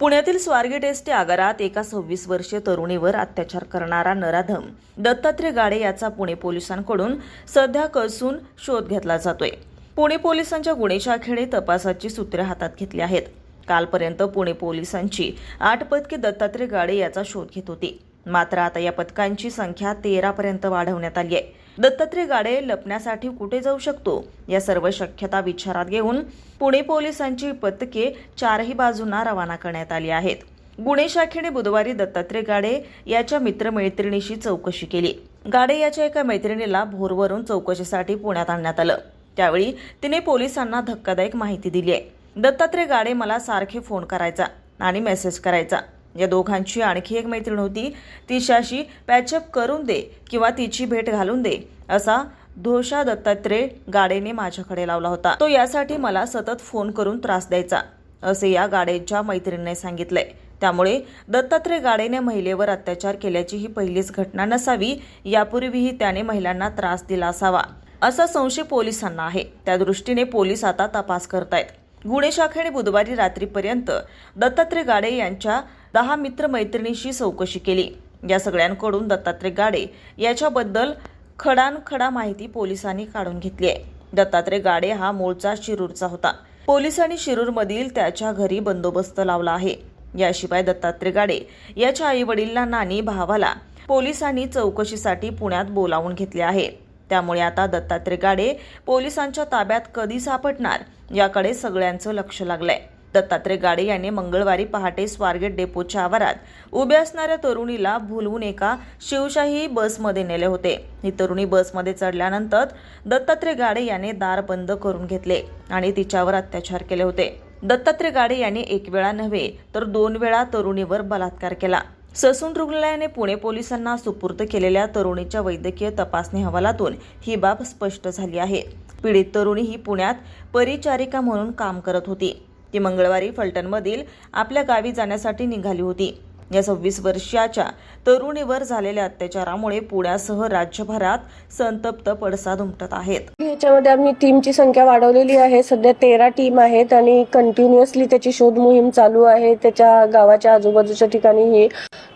पुण्यातील स्वारगेट एसटी आगारात एका सव्वीस वर्षीय तरुणीवर अत्याचार करणारा नराधम दत्तात्रय गाडे याचा पुणे पोलिसांकडून सध्या कसून शोध घेतला जातोय. पुणे पोलिसांच्या गुन्हे शाखेने तपासाची सूत्रे हातात घेतली आहेत. कालपर्यंत पुणे पोलिसांची आठ पदके दत्तात्रय गाडे याचा शोध घेत होती. मात्र आता या पथकांची संख्या तेरापर्यंत वाढवण्यात आली आहे. दत्तात्रय गाडे लपण्यासाठी कुठे जाऊ शकतो? या सर्व शक्यता विचारात घेऊन पुणे पोलिसांची पथके चारही बाजूंना रवाना करण्यात आली आहेत. गुन्हे शाखेने बुधवारी दत्तात्रय गाडे याच्या मित्रमैत्रिणीशी चौकशी केली. गाडे याच्या एका मैत्रिणीला भोरवरून चौकशीसाठी पुण्यात आणण्यात आलं. त्यावेळी तिने पोलिसांना धक्कादायक माहिती दिली आहे. दत्तात्रय गाडे मला सारखे फोन करायचा आणि मेसेज करायचा. या दोघांची आणखी एक मैत्रीण होती. तिच्याशी पॅचअप करून दे किंवा तिची भेट घालून दे असा धोषा दत्तात्रय गाडेने माझ्याकडे लावला होता. तो यासाठी मला सतत फोन करून त्रास द्यायचा असे या गाडेच्या मैत्रिणीने सांगितले. त्यामुळे दत्तात्रय गाडेने महिलेवर अत्याचार केल्याची ही पहिलीच घटना नसावी यापूर्वीही त्याने महिलांना त्रास दिला असावा असा संशय पोलिसांना आहे. त्या दृष्टीने पोलीस आता तपास करतायत. गुन्हे शाखेने बुधवारी रात्रीपर्यंत दत्तात्रय गाडे यांच्या दहा मित्रमैत्रिणीशी चौकशी केली. या सगळ्यांकडून दत्तात्रय गाडे याच्याबद्दल खडानखडा माहिती पोलिसांनी काढून घेतली आहे. दत्तात्रय गाडे हा मूळचा शिरूरचा होता. पोलिसांनी शिरूरमधील त्याच्या घरी बंदोबस्त लावला आहे. याशिवाय दत्तात्रय गाडे याच्या आई वडिलांना आणि भावाला पोलिसांनी चौकशीसाठी पुण्यात बोलावून घेतले आहे. त्यामुळे आता दत्तात्रय गाडे पोलिसांच्या ताब्यात कधी सापडणार याकडे सगळ्यांचं लक्ष लागलंय. दत्तात्रय गाडे यांनी मंगळवारी पहाटे स्वारगेट डेपोच्या आवारात उभ्या असणाऱ्या तरुणीला भुलवून एका शिवशाही बसमध्ये नेले होते. ही तरुणी बसमध्ये चढल्यानंतर दत्तात्रय गाडे याने दार बंद करून घेतले आणि तिच्यावर अत्याचार केले होते. दत्तात्रय गाडे यांनी एक वेळा नव्हे तर दोन वेळा तरुणीवर बलात्कार केला. ससून रुग्णालयाने पुणे पोलिसांना सुपूर्द केलेल्या तरुणीच्या वैद्यकीय तपासणी अहवालातून ही बाब स्पष्ट झाली आहे. पीडित तरुणी ही पुण्यात परिचारिका म्हणून काम करत होती. ती मंगळवारी फलटणमधील आपल्या गावी जाण्यासाठी निघाली होती. या सव्वीस वर्षाच्या तरुणीवर झालेल्या अत्याचारामुळे पुण्यासह राज्यभरात संतप्त पडसाद उमटत आहेत. याच्यामध्ये आम्ही टीमची संख्या वाढवलेली आहे. सध्या तेरा टीम आहेत आणि कंटिन्युअसली त्याची शोध मोहीम चालू आहे. त्याच्या गावाच्या आजूबाजूच्या ठिकाणीही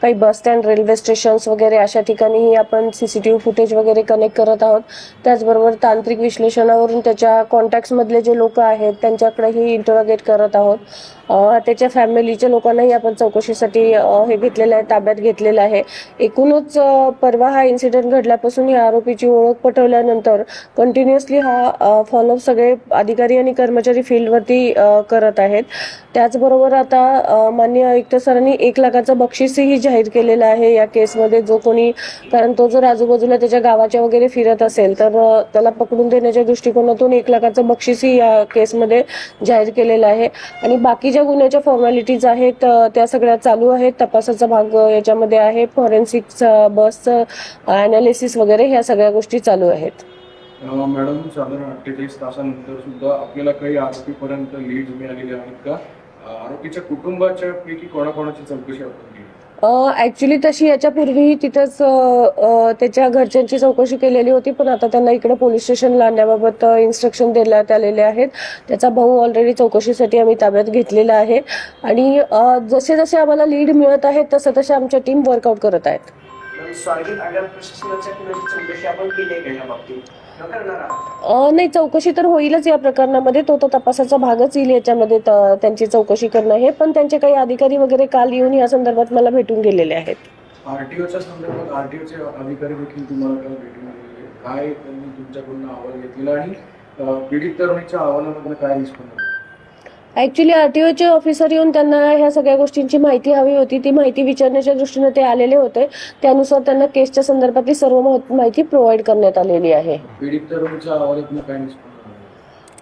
काही बस स्टँड रेल्वे स्टेशन्स वगैरे अशा ठिकाणीही आपण सीसीटीव्ही फुटेज वगैरे कनेक्ट करत आहोत. त्याचबरोबर तांत्रिक विश्लेषणावरून त्याच्या कॉन्टॅक्टमधले जे लोक आहेत त्यांच्याकडेही इंटरोगेट करत आहोत. त्याच्या फॅमिलीच्या लोकांनाही आपण चौकशीसाठी हे घेतलेलं आहे ताब्यात घेतलेलं आहे. एकूणच परवा हा इन्सिडेंट घडल्यापासून या आरोपीची ओळख पटवल्यानंतर कंटिन्युअसली हा फॉलोअप सगळे अधिकारी आणि कर्मचारी फील्डवरती करत आहेत. त्याचबरोबर आता मान्य माननीय आयुक्त सरांनी एक लाखाचं बक्षीसही जाहीर केलेलं आहे या केसमध्ये. जो कोणी कारण तो जर आजूबाजूला त्याच्या गावाच्या वगैरे फिरत असेल तर त्याला पकडून देण्याच्या दृष्टिकोनातून एक लाखाचं बक्षीसही या केसमध्ये जाहीर केलेलं आहे. आणि बाकी ज्या गुन्ह्याच्या फॉर्मॅलिटीज आहेत त्या सगळ्या चालू आहेत. तपासाचा भाग याच्यामध्ये आहे. फॉरेन्सिक बसचं अनालिसिस वगैरे ह्या सगळ्या गोष्टी चालू आहेत. मॅडम साधारण अठ्ठेचाळीस तासानंतर सुद्धा आपल्याला काही आरोपीपर्यंत लीड मिळालेले आहेत का? आरोपीच्या कुटुंबाच्या पैकी कोणाकोणाची चौकशी आपण केली? ऍक्च्युली तशी याच्यापूर्वीही तिथंच त्याच्या घरच्यांची चौकशी केलेली होती पण आता त्यांना इकडे पोलीस स्टेशनला आणण्याबाबत इन्स्ट्रक्शन देण्यात आलेले आहेत. त्याचा भाऊ ऑलरेडी चौकशीसाठी आम्ही ताब्यात घेतलेला आहे. आणि जसे जसे आम्हाला लीड मिळत आहेत तसं तसे आमच्या टीम वर्कआउट करत आहेत. नाही चौकशी तर होईलच या प्रकरणामध्ये. तो तो तपासाचा भागच येईल याच्यामध्ये त्यांची चौकशी करणं हे. पण त्यांचे काही अधिकारी वगैरे काल येऊन या संदर्भात मला भेटून गेलेले आहेत. आरटीओच्या संदर्भात आरटीओचे अधिकारी देखील तुम्हाला काय भेटून आलेले काय त्यांनी तुमच्याकडून अहवाल घेतलेला आणि पीडित तरुणीच्या अहवालामधून काय निष्पन्न ऍक्च्युली आरटीओचे ऑफिसर येऊन त्यांना ह्या सगळ्या गोष्टींची माहिती हवी होती. ती माहिती विचारण्याच्या दृष्टीने ते आलेले होते. त्यानुसार त्यांना केसच्या संदर्भातली सर्व माहिती प्रोव्हाइड करण्यात आलेली आहे.